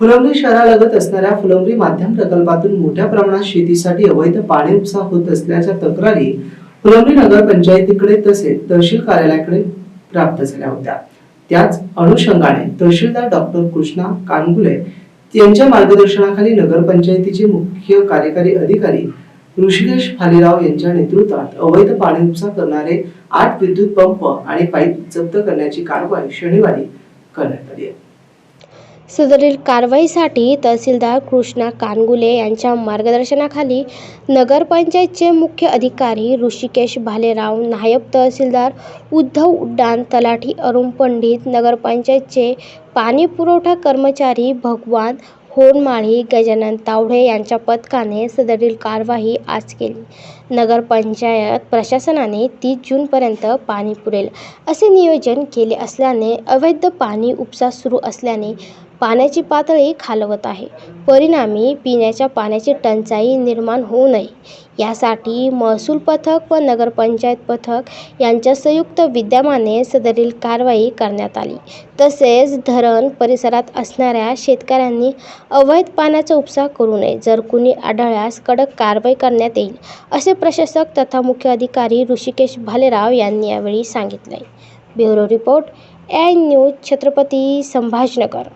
फुलंब्री शहरालगत असणाऱ्या फुलंब्री माध्यम प्रकल्पातून मोठ्या प्रमाणात शेतीसाठी अवैध पाणी उपसा होत असल्याच्या तक्रारी फुलंब्री नगर पंचायतीकडे तसेच तहसील कार्यालयाकडे प्राप्त झाल्या होत्या. त्याच अनुषंगाने तहसीलदार डॉक्टर कृष्णा कानगुले यांच्या मार्गदर्शनाखाली नगरपंचायतीचे मुख्य कार्यकारी अधिकारी ऋषिकेश भालेराव यांच्या नेतृत्वात अवैध पाणी उपसा करणारे आठ विद्युत पंप आणि पाईप जप्त करण्याची कारवाई शनिवारी करण्यात आली आहे. सदरील कारवाईसाठी तहसीलदार कृष्णा कानगुले यांच्या मार्गदर्शनाखाली नगरपंचायतचे मुख्य अधिकारी ऋषिकेश भालेराव नायब तहसीलदार उद्धव उड्डाण तलाठी अरुण पंडित नगरपंचायतचे पाणी पुरवठा कर्मचारी भगवान होनमाळी गजानन तावडे यांच्या पथकाने सदरील कारवाई आज केली. नगरपंचायत प्रशासनाने तीस जूनपर्यंत पाणी पुरेल असे नियोजन केले असल्याने अवैध पाणी उपसा सुरू असल्याने पाण्याची पातळी खालवत आहे. परिणामी पिण्याच्या पाण्याची टंचाई निर्माण होऊ नये. यासाठी महसूल पथक व नगरपंचायत पथक यांच्या संयुक्त विद्यमाने सदरील कारवाई करण्यात आली. तसेच धरण परिसरात असणाऱ्या शेतकऱ्यांनी अवैध पाण्याचा उपसा करू नये. जर कुणी आढळल्यास कडक कारवाई करण्यात येईल असे प्रशासक तथा मुख्य अधिकारी ऋषिकेश भालेराव यांनी यावेळी सांगितले. Bureau report A news Chhatrapati Sambhajnagar.